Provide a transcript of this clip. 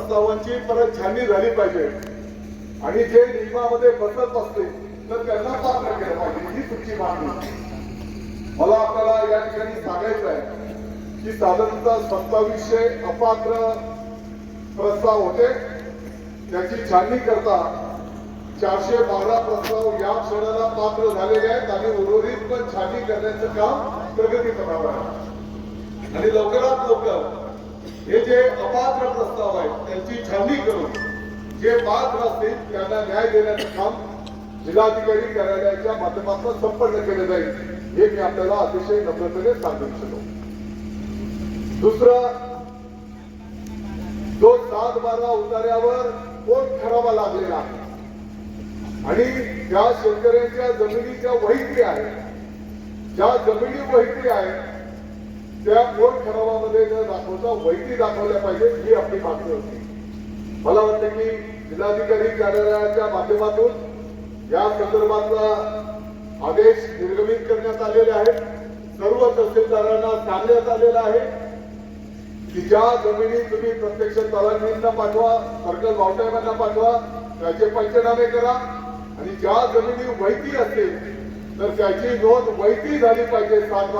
प्रस्तावांची परत छाननी झाली पाहिजे. आणि जे नियमामध्ये बसत असते तर त्यांना पात्र केलं पाहिजे? ही तुमची मागणी. मला आपल्याला या ठिकाणी सांगायचं आहे की साधारणतः सत्तावीसशे अपात्र प्रस्ताव होते. त्याची छाननी करता चारशे बारा प्रस्ताव या क्षणाला पात्र झालेले आहेत आणि उर्वरित पण छाननी करण्याचं काम प्रगती पथावर आहे. आणि लवकरात लवकर हे जे अपात्र प्रस्ताव आहेत त्यांची छाननी करून जे पात्र असतील त्यांना न्याय देण्याचं काम जिल्हाधिकारी कार्यालयाच्या माध्यमातून संपन्न केलं जाईल हे मी आपल्याला अतिशय नम्रतेने सांगू इच्छितो. दुसरं जो सात बारा उतार्यावर कोण ठरावा लागलेला आहे? आणि त्या शेतकऱ्यांच्या जमिनीच्या वहिती आहेत ज्या जमिनी वहिती आहेत त्या कोर्ट ठरावामध्ये न दाखवता वहिती दाखवल्या पाहिजेत ही आपली मागणी होती. मला वाटतं की जिल्हाधिकारी कार्यालयाच्या माध्यमातून या संदर्भातला आदेश निर्गमित करण्यात आलेले आहेत. सर्व तहसीलदारांना सांगण्यात आलेलं आहे की ज्या जमिनी तुम्ही प्रत्यक्ष तलाठींना पाठवा सर्कल भावसाहेबांना पाठवा त्याचे पंचनामे करा आणि ज्या जमिनी वैती असतील तर त्याची नोंद वैती झाली पाहिजे सात